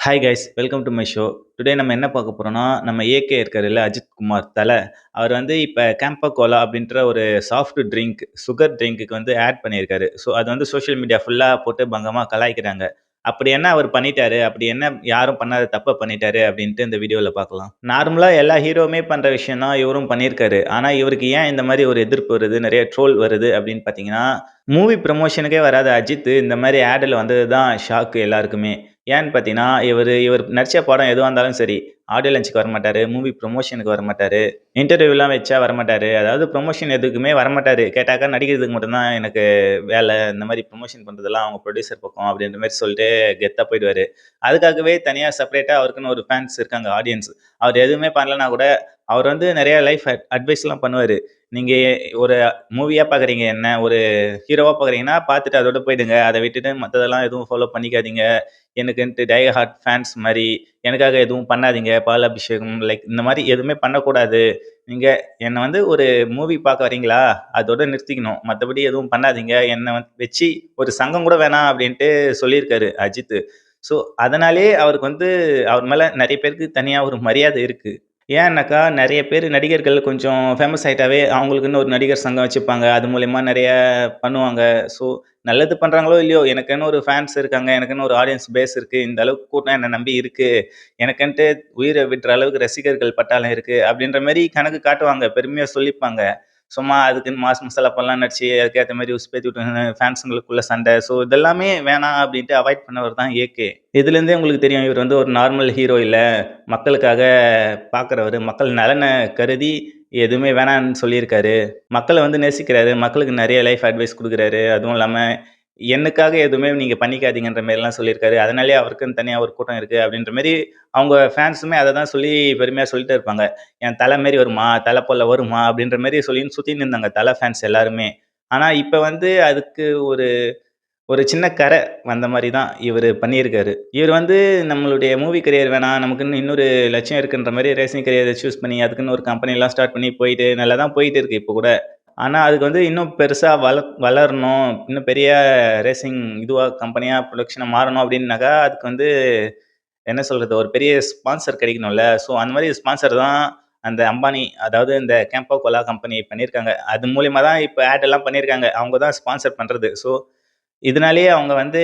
Hi guys welcome to my show today நம்ம என்ன பார்க்க போகிறோம்னா நம்ம ஏகே இருக்காருல்ல அஜித் குமார் தலை. அவர் வந்து இப்போ கேம்பா கோலா அப்படின்ற ஒரு சாஃப்ட் ட்ரிங்க் சுகர் ட்ரிங்க்குக்கு வந்து ஆட் பண்ணியிருக்காரு. ஸோ அது வந்து சோஷியல் மீடியா ஃபுல்லாக போட்டு பங்கமாக கலாய்க்கிறாங்க. அப்படி என்ன அவர் பண்ணிட்டாரு? அப்படி என்ன யாரும் பண்ணாத தப்பை பண்ணிட்டாரு? அப்படின்ட்டு இந்த வீடியோவில் பார்க்கலாம். நார்மலாக எல்லா ஹீரோவுமே பண்ணுற விஷயம் தான் இவரும் பண்ணியிருக்காரு. ஆனால் இவருக்கு ஏன் இந்த மாதிரி ஒரு எதிர்ப்பு வருது? நிறைய ட்ரோல் வருது அப்படின்னு பார்த்தீங்கன்னா மூவி ப்ரமோஷனுக்கே வராத அஜித் இந்த மாதிரி ஆடில் வந்தது தான் ஷாக்கு எல்லாருக்குமே. ஏன்னு பார்த்தீங்கன்னா இவர் இவர் நடித்த படம் எதுவாக இருந்தாலும் சரி ஆடியோ லஞ்சுக்கு வரமாட்டார் மூவி ப்ரொமோஷனுக்கு வரமாட்டார் இன்டர்வியூலாம் வச்சா வரமாட்டார். அதாவது ப்ரொமோஷன் எதுக்குமே வரமாட்டார். கேட்டாக்கா நடிக்கிறதுக்கு மட்டும்தான் எனக்கு வேலை. இந்த மாதிரி ப்ரொமோஷன் பண்ணுறதெல்லாம் அவங்க ப்ரொடியூசர் பக்கம் அப்படின்ற மாதிரி சொல்லிட்டு கெத்தாக போயிடுவார். அதுக்காகவே தனியாக செப்பரேட்டாக அவருக்குன்னு ஒரு ஃபேன்ஸ் இருக்காங்க ஆடியன்ஸ் அவர் எதுவுமே பண்ணலனா கூட அவர் வந்து நிறைய லைஃப் அட்வைஸ்லாம் பண்ணுவார். நீங்கள் ஒரு மூவியாக பார்க்குறீங்க என்ன? ஒரு ஹீரோவாக பார்க்குறீங்கன்னா பார்த்துட்டு அதோட போயிடுங்க. அதை விட்டுட்டு மற்றதெல்லாம் எதுவும் ஃபாலோ பண்ணிக்காதீங்க. எனக்குன்ட்டு டை ஹார்ட் ஃபேன்ஸ் மாதிரி எனக்காக எதுவும் பண்ணாதீங்க பால் அபிஷேகம் லைக் இந்த மாதிரி எதுவுமே பண்ணக்கூடாது. நீங்கள் என்னை வந்து ஒரு மூவி பார்க்க வரீங்களா அதோட நிறுத்திக்கணும். மற்றபடி எதுவும் பண்ணாதீங்க. என்னை வந்து வச்சு ஒரு சங்கம் கூட வேணாம் அப்படின்ட்டு சொல்லியிருக்காரு அஜித் ஸோ அதனாலே அவருக்கு வந்து அவர் மேலே நிறைய பேருக்கு தனியாக ஒரு மரியாதை இருக்குது ஏன்னாக்கா நிறைய பேர் நடிகர்கள் கொஞ்சம் ஃபேமஸ் ஆகிட்டாவே அவங்களுக்குன்னு ஒரு நடிகர் சங்கம் வச்சுப்பாங்க. அது மூலயமா நிறைய பண்ணுவாங்க. ஸோ நல்லது பண்ணுறாங்களோ இல்லையோ எனக்குன்னு ஒரு ஃபேன்ஸ் இருக்காங்க எனக்குன்னு ஒரு ஆடியன்ஸ் பேஸ் இருக்குது இந்த அளவுக்கு கூட்டம் என்னை நம்பி இருக்குது எனக்குன்ட்டு உயிரை விட்டுற அளவுக்கு ரசிகர்கள் பட்டாளம் இருக்குது அப்படின்ற மாதிரி கணக்கு காட்டுவாங்க பெருமையாக சொல்லிப்பாங்க. சும்மா அதுக்குன்னு மாஸ் மசாலா பல்லாம் நடிச்சு அதுக்கேற்ற மாதிரி உஸ்பேத்தி விட்டு ஃபேன்ஸுங்களுக்குள்ள சண்டை. ஸோ இதெல்லாமே வேணாம் அப்படின்ட்டு அவாய்ட் பண்ணவர் தான் ஏகே இதுலேருந்தே உங்களுக்கு தெரியும் இவர் வந்து ஒரு நார்மல் ஹீரோ இல்லை. மக்களுக்காக பார்க்குறவர் மக்கள் நலனை கருதி எதுவுமே வேணான்னு சொல்லியிருக்காரு. மக்களை வந்து நேசிக்கிறாரு. மக்களுக்கு நிறைய லைஃப் அட்வைஸ் கொடுக்குறாரு. அதுவும் இல்லாமல் என்னுக்காக எதுவுமே நீங்கள் பண்ணிக்காதீங்கன்ற மாதிரிலாம் சொல்லியிருக்காரு. அதனாலே அவருக்குன்னு தனியாக ஒரு கூட்டம் இருக்குது அப்படின்ற மாரி அவங்க ஃபேன்ஸுமே அதை தான் சொல்லி பெருமையாக சொல்லிட்டு இருப்பாங்க. என் தலை மாரி வருமா? தலை போல வருமா? அப்படின்ற மாதிரி சொல்லின்னு சுற்றின்னு இருந்தாங்க தலை ஃபேன்ஸ் எல்லாருமே. ஆனால் இப்போ வந்து அதுக்கு ஒரு ஒரு சின்ன கரை வந்த மாதிரி தான் இவர் பண்ணியிருக்காரு. இவர் வந்து நம்மளுடைய மூவி கரியர் வேணாம் நமக்குன்னு இன்னொரு லட்சியம் இருக்குன்ற மாதிரி ரேசிங் கரியரை சூஸ் பண்ணி அதுக்குன்னு ஒரு கம்பெனிலாம் ஸ்டார்ட் பண்ணி போயிட்டு நல்லா தான் போயிட்டு இருக்கு இப்போ கூட. ஆனால் அதுக்கு வந்து இன்னும் பெருசாக வள வளரணும் இன்னும் பெரிய ரேசிங் இதுவாக கம்பெனியாக ப்ரொடக்ஷனாக மாறணும் அப்படின்னாக்கா அதுக்கு வந்து என்ன சொல்கிறது ஒரு பெரிய ஸ்பான்சர் கிடைக்கணும்ல. ஸோ அந்த மாதிரி ஸ்பான்சர் தான் அந்த அம்பானி அதாவது இந்த கேம்போ கோலா கம்பெனி பண்ணியிருக்காங்க. அது மூலியமாக தான் இப்போ ஆட் எல்லாம் பண்ணியிருக்காங்க. அவங்க தான் ஸ்பான்சர் பண்ணுறது ஸோ இதனாலேயே அவங்க வந்து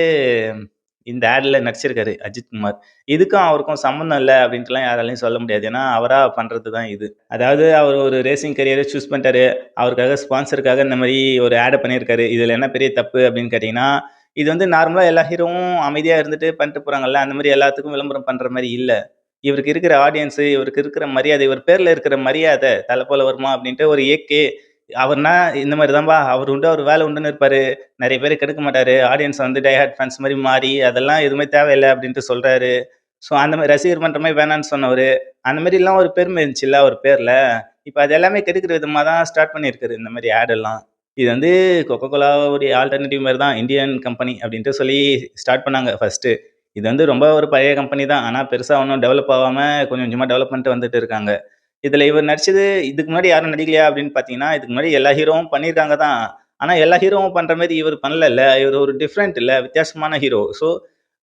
இந்த ஆடில் நடிச்சிருக்காரு அஜித் குமார். இதுக்கும் அவருக்கும் சம்மந்தம் இல்லை அப்படின்ட்டுலாம் யாராலையும் சொல்ல முடியாது. ஏன்னா அவராக பண்ணுறது தான் இது. அதாவது அவர் ஒரு ரேசிங் கரியரை சூஸ் பண்ணிட்டாரு. அவருக்காக ஸ்பான்சருக்காக இந்த மாதிரி ஒரு ஆடை பண்ணியிருக்காரு. இதில் என்ன பெரிய தப்பு அப்படின்னு கேட்டிங்கன்னா இது வந்து நார்மலாக எல்லா ஹீரோவும் அமைதியாக இருந்துட்டு பண்ணிட்டு போகிறாங்கல்ல அந்த மாதிரி எல்லாத்துக்கும் விளம்பரம் பண்ணுற மாதிரி இல்லை. இவருக்கு இருக்கிற ஆடியன்ஸு இவருக்கு இருக்கிற மரியாதை இவர் பேரில் இருக்கிற மரியாதை தலை போல வருமா அப்படின்ட்டு ஒரு ஏகே அவர்னா இந்த மாதிரி தான்பா அவர் உண்டு அவர் வேலை உண்டுன்னு இருப்பார். நிறைய பேர் கெடுக்க மாட்டார். ஆடியன்ஸ் வந்து டைஹார்ட் ஃபேன்ஸ் மாதிரி மாறி அதெல்லாம் எதுவுமே தேவையில்லை அப்படின்ட்டு சொல்கிறாரு ஸோ அந்த மாதிரி ரசிகர் பண்ணுற மாதிரி வேணான்னு சொன்னவர். அந்த மாதிரிலாம் ஒரு பெருமை இருந்துச்சுல்ல அவர் பேரில். இப்போ அது எல்லாமே கெடுக்கிற விதமாக தான் ஸ்டார்ட் பண்ணியிருக்காரு இந்த மாதிரி ஆடெல்லாம் இது வந்து கொக்கோ கோலாவுடைய ஆல்டர்னேட்டிவ் மாதிரி தான் இந்தியன் கம்பெனி அப்படின்ட்டு சொல்லி ஸ்டார்ட் பண்ணாங்க ஃபஸ்ட்டு இது வந்து ரொம்ப ஒரு பழைய கம்பெனி தான். ஆனால் பெருசாக ஒன்றும் டெவலப் ஆகாமல் கொஞ்சம் கொஞ்சமாக டெவலப் பண்ணிட்டு வந்துட்டு இருக்காங்க. இதில் இவர் நடிச்சது இதுக்கு முன்னாடி யாரும் நடிக்கலையா அப்படின்னு பார்த்தீங்கன்னா இதுக்கு முன்னாடி எல்லா ஹீரோவும் பண்ணியிருக்காங்க தான். ஆனால் எல்லா ஹீரோவும் பண்ணுற மாதிரி இவர் பண்ணல இவர் ஒரு டிஃப்ரெண்ட் இல்லை வித்தியாசமான ஹீரோ ஸோ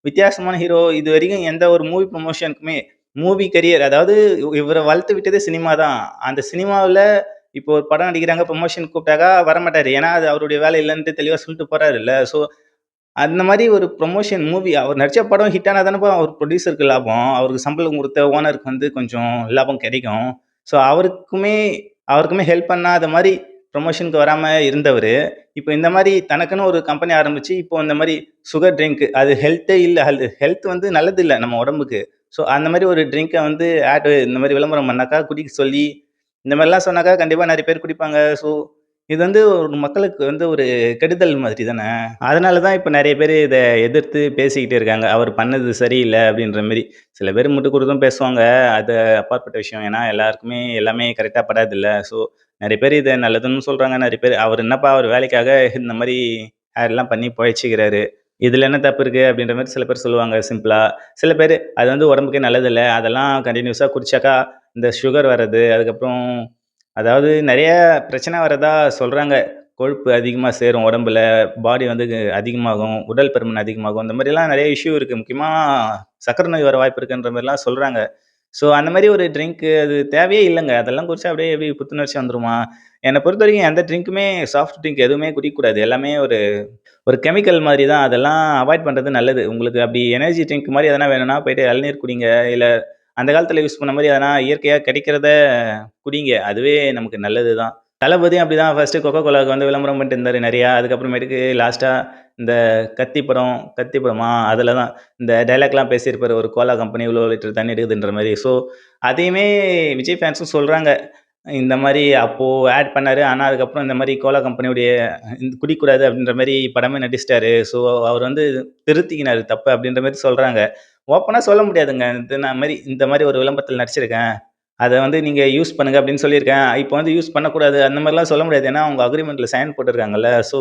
வித்தியாசமான ஹீரோ இது வரைக்கும் எந்த ஒரு மூவி ப்ரொமோஷனுக்குமே மூவி கரியர் அதாவது இவரை வளர்த்து விட்டதே சினிமா தான். அந்த சினிமாவில் இப்போ ஒரு படம் நடிக்கிறாங்க ப்ரொமோஷன் கூப்பிட்டாக்கா வரமாட்டார். ஏன்னா அது அவருடைய வேலை இல்லைன்ட்டு தெளிவாக சொல்லிட்டு போகிறாரு இல்லை ஸோ அந்த மாதிரி ஒரு ப்ரொமோஷன் மூவி அவர் நடித்த படம் ஹிட் ஆனால் தானே அவர் ப்ரொடியூசருக்கு லாபம். அவருக்கு சம்பளம் கொடுத்த ஓனருக்கு வந்து கொஞ்சம் லாபம் கிடைக்கும். ஸோ அவருக்குமே அவருக்குமே ஹெல்ப் பண்ணாத மாதிரி ப்ரொமோஷனுக்கு வராமல் இருந்தவர். இப்போ இந்த மாதிரி தனக்குன்னு ஒரு கம்பெனி ஆரம்பித்து இப்போ இந்த மாதிரி சுகர் ட்ரிங்க் அது ஹெல்த்தே இல்லை. ஹெல்த் ஹெல்த் வந்து நல்லது இல்லை நம்ம உடம்புக்கு. ஸோ அந்த மாதிரி ஒரு ட்ரிங்க்கை வந்து ஆட் இந்த மாதிரி விளம்பரம் பண்ணாக்கா குடிக்க சொல்லி இந்த மாதிரிலாம் சொன்னாக்கா கண்டிப்பாக நிறைய பேர் குடிப்பாங்க. ஸோ இது வந்து ஒரு மக்களுக்கு வந்து ஒரு கெடுதல் மாதிரி தானே? அதனால தான் இப்போ நிறைய பேர் இதை எதிர்த்து பேசிக்கிட்டே இருக்காங்க. அவர் பண்ணது சரியில்லை அப்படின்ற மாதிரி சில பேர் முட்டு கொடுத்தும் பேசுவாங்க. அது அப்பாற்பட்ட விஷயம். ஏன்னா எல்லாருக்குமே எல்லாமே கரெக்டாக படாதில்ல. ஸோ நிறைய பேர் இதை நல்லதுன்னு சொல்கிறாங்க நிறைய பேர் அவர் என்னப்பா அவர் வேலைக்காக இந்த மாதிரி ஹேர்லாம் பண்ணி பழச்சிக்கிறாரு. இதில் என்ன தப்பு இருக்குது அப்படின்ற மாதிரி சில பேர் சொல்லுவாங்க சிம்பிளாக சில பேர் அது வந்து உடம்புக்கே நல்லதில்லை. அதெல்லாம் கண்டினியூஸாக குடிச்சாக்கா இந்த சுகர் வர்றது அதுக்கப்புறம் அதாவது நிறைய பிரச்சனை வரதா சொல்கிறாங்க கொழுப்பு அதிகமாக சேரும் உடம்புல. பாடி வந்து அதிகமாகும். உடல் பருமன் அதிகமாகும். இந்த மாதிரிலாம் நிறைய இஷ்யூ இருக்குது முக்கியமாக சர்க்கரை நோய் வர வாய்ப்பு இருக்குன்ற மாதிரிலாம் சொல்கிறாங்க ஸோ அந்த மாதிரி ஒரு ட்ரிங்க்கு அது தேவையே இல்லைங்க அதெல்லாம் குடிச்சா அப்படியே எப்படி புத்துணர்ச்சி வந்துருமா? என்ன பொறுத்தவரைக்கும் எந்த ட்ரிங்க்குமே சாஃப்ட் ட்ரிங்க் எதுவுமே குடிக்கக்கூடாது. எல்லாமே ஒரு ஒரு கெமிக்கல் மாதிரி தான். அதெல்லாம் அவாய்ட் பண்ணுறது நல்லது. உங்களுக்கு அப்படி எனர்ஜி ட்ரிங்க் மாதிரி எதனா வேணும்னா போயிட்டு இளநீர் குடிங்க. இல்லை அந்த காலத்தில் யூஸ் பண்ண மாதிரி அதனால் இயற்கையாக கிடைக்கிறத குடிங்க. அதுவே நமக்கு நல்லது தான். தளபதியும் அப்படிதான் ஃபர்ஸ்ட்டு கொக்கோ கோலாவுக்கு வந்து விளம்பரம் பண்ணிட்டு இருந்தார் நிறையா அதுக்கப்புறமேட்டுக்கு லாஸ்ட்டாக இந்த கத்தி படம் கத்தி படமா? அதில் தான் இந்த டைலாக்லாம் பேசியிருப்பார் ஒரு கோலா கம்பெனி இவ்வளோ லிட்டர் தண்ணி எடுக்குதுன்ற மாதிரி ஸோ அதையுமே விஜய் ஃபேன்ஸும் சொல்கிறாங்க இந்த மாதிரி அப்போது ஆட் பண்ணார் ஆனால் அதுக்கப்புறம் இந்த மாதிரி கோலா கம்பெனியுடைய குடிக்கக்கூடாது அப்படின்ற மாதிரி படமே நடிச்சிட்டாரு. ஸோ அவர் வந்து திருத்திக்கினார் தப்பு அப்படின்ற மாதிரி சொல்கிறாங்க ஓப்பனாக சொல்ல முடியாதுங்க. இது நான் மாதிரி இந்த மாதிரி ஒரு விளம்பரத்தில் நடிச்சிருக்கேன். அதை வந்து நீங்கள் யூஸ் பண்ணுங்கள் அப்படின்னு சொல்லியிருக்கேன். இப்போ வந்து யூஸ் பண்ணக்கூடாது அந்த மாதிரிலாம் சொல்ல முடியாது. ஏன்னா அவங்க அக்ரிமெண்ட்டில் சைன் போட்டிருக்காங்கல்ல ஸோ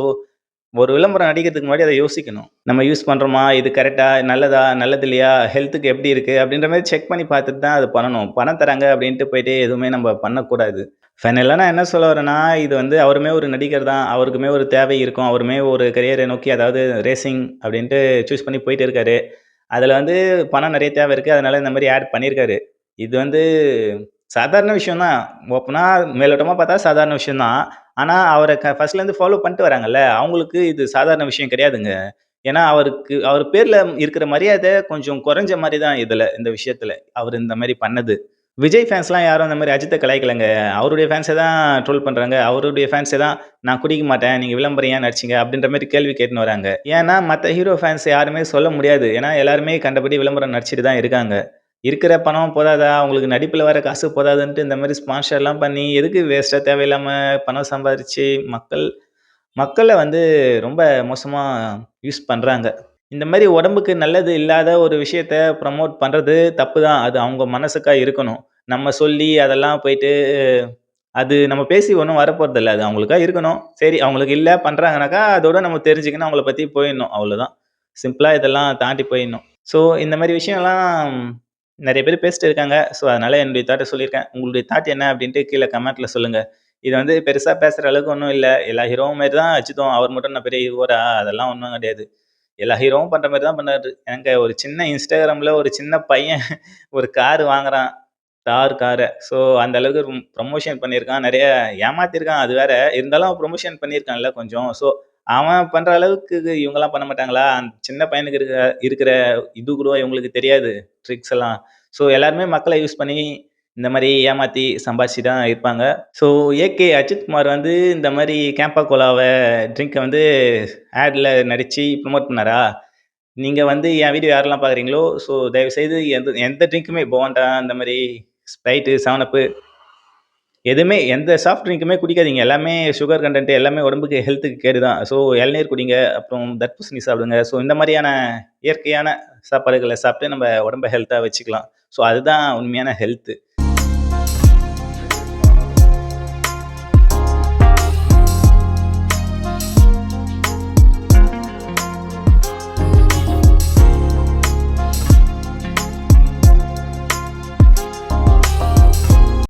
ஒரு விளம்பரம் நடிக்கிறதுக்கு முன்னாடி அதை யோசிக்கணும். நம்ம யூஸ் பண்ணுறோமா இது கரெக்டாக நல்லதா? நல்லது இல்லையா? ஹெல்த்துக்கு எப்படி இருக்குது அப்படின்ற மாதிரி செக் பண்ணி பார்த்துட்டு தான் அது பண்ணணும். பணம் தராங்க அப்படின்ட்டு போயிட்டு எதுவுமே நம்ம பண்ணக்கூடாது. ஃபைனலாக நான் என்ன சொல்ல வரேன்னா, இது வந்து அவருமே ஒரு நடிகர் தான். அவருக்குமே ஒரு தேவை இருக்கும். அவருமே ஒரு கரியரை நோக்கி அதாவது ரேசிங் அப்படின்ட்டு சூஸ் பண்ணி போயிட்டு இருக்காரு. அதில் வந்து பணம் நிறைய தேவை இருக்குது அதனால் இந்த மாதிரி ஆட் பண்ணியிருக்காரு. இது வந்து சாதாரண விஷயம் தான். ஓப்பனாக மேலோட்டமாக பார்த்தா சாதாரண விஷயம் தான். ஆனால் அவரை க ஃபர்ஸ்ட்லேருந்து ஃபாலோ பண்ணிட்டு வராங்கல்ல, அவங்களுக்கு இது சாதாரண விஷயம் கிடையாதுங்க. ஏன்னா அவருக்கு அவர் பேரில் இருக்கிற மரியாதை கொஞ்சம் குறைஞ்ச மாதிரி தான் இதில் இந்த விஷயத்தில் அவர் இந்த மாதிரி பண்ணது. விஜய் ஃபேன்ஸ்லாம் யாரும் அந்த மாதிரி அஜித்தை கலாய்க்கலங்க. அவருடைய ஃபேன்ஸை தான் ட்ரோல் பண்ணுறாங்க அவருடைய ஃபேன்ஸை தான் நான் குடிக்க மாட்டேன். நீங்கள் விளம்பரம் ஏன் நடிச்சிங்க அப்படின்ற மாதிரி கேள்வி கேட்டுன்னு வராங்க. ஏன்னா மற்ற ஹீரோ ஃபேன்ஸ் யாருமே சொல்ல முடியாது. ஏன்னா எல்லாருமே கண்டபடி விளம்பரம் நடிச்சிட்டு தான் இருக்காங்க. இருக்கிற பணம் போதாதா? அவங்களுக்கு நடிப்பில் வர காசு போதாதுன்ட்டு இந்த மாதிரி ஸ்பான்சர்லாம் பண்ணி எதுக்கு வேஸ்ட்டாக தேவையில்லாமல் பணம் சம்பாதிச்சு மக்கள் மக்களை வந்து ரொம்ப மோசமாக யூஸ் பண்ணுறாங்க இந்த மாதிரி உடம்புக்கு நல்லது இல்லாத ஒரு விஷயத்த ப்ரமோட் பண்ணுறது தப்பு தான். அது அவங்க மனசுக்கா இருக்கணும். நம்ம சொல்லி அதெல்லாம் போயிட்டு அது நம்ம பேசி ஒன்றும் வரப்போகிறதில்ல அது அவங்களுக்கா இருக்கணும். சரி அவங்களுக்கு இல்லை பண்ணுறாங்கனாக்கா அதோட நம்ம தெரிஞ்சுக்கணும். அவங்கள பற்றி போயிடணும். அவ்வளோதான். சிம்பிளாக இதெல்லாம் தாண்டி போயிடணும். ஸோ இந்த மாதிரி விஷயம்லாம் நிறைய பேர் பேசிட்டு இருக்காங்க. ஸோ அதனால் என்னுடைய தாட்ட சொல்லியிருக்கேன். உங்களுடைய தாட் என்ன அப்படின்ட்டு கீழே கமெண்ட்டில் சொல்லுங்கள் இது வந்து பெருசாக பேசுகிற அளவுக்கு ஒன்றும் இல்லை எல்லா ஹீரோவும் மாரி தான் அஜித்தும். அவர் மட்டும் நான் பெரிய ஹீரோரா அதெல்லாம் ஒன்றும் கிடையாது. எல்லா ஹீரோவும் பண்ணுற மாதிரி தான் பண்ணாரு. எனக்கு ஒரு சின்ன இன்ஸ்டாகிராமில் ஒரு சின்ன பையன் ஒரு கார் வாங்குறான். தார் காரை ஸோ அந்த அளவுக்கு ப்ரொமோஷன் பண்ணியிருக்கான். நிறைய ஏமாத்திருக்கான் அது வேற. இருந்தாலும் ப்ரொமோஷன் பண்ணியிருக்கான்ல கொஞ்சம். ஸோ அவன் பண்ணுற அளவுக்கு இவங்கெல்லாம் பண்ண மாட்டாங்களா? அந்த சின்ன பையனுக்கு இருக்கிற இருக்கிற இது கூட இவங்களுக்கு தெரியாது. ட்ரிக்ஸ் எல்லாம். ஸோ எல்லாருமே மக்களை யூஸ் பண்ணி இந்த மாதிரி ஏமாத்தி சம்பாதிச்சு தான் இருப்பாங்க. ஸோ ஏகே அஜித் குமார் வந்து இந்த மாதிரி கேம்பா கோலாவை ட்ரிங்கை வந்து ஆடில் நடித்து ப்ரமோட் பண்ணாரா? நீங்கள் வந்து என் வீடியோ யாரெல்லாம் பார்க்குறீங்களோ, ஸோ தயவுசெய்து எந்த எந்த ட்ரிங்க்குமே போண்டா அந்த மாதிரி ஸ்ப்ரைட்டு, 7 அப்பு எதுவுமே எந்த சாஃப்ட் ட்ரிங்க்குமே குடிக்காதீங்க. எல்லாமே சுகர் கண்டென்ட் எல்லாமே உடம்புக்கு ஹெல்த்துக்கு கேடு தான். ஸோ இளநீர் குடிங்க. அப்புறம் தர்பூசணி சாப்பிடுங்க. ஸோ இந்த மாதிரியான இயற்கையான சாப்பாடுகளை சாப்பிட்டு நம்ம உடம்ப ஹெல்த்தாக வச்சுக்கலாம். ஸோ அதுதான் உண்மையான ஹெல்த்து.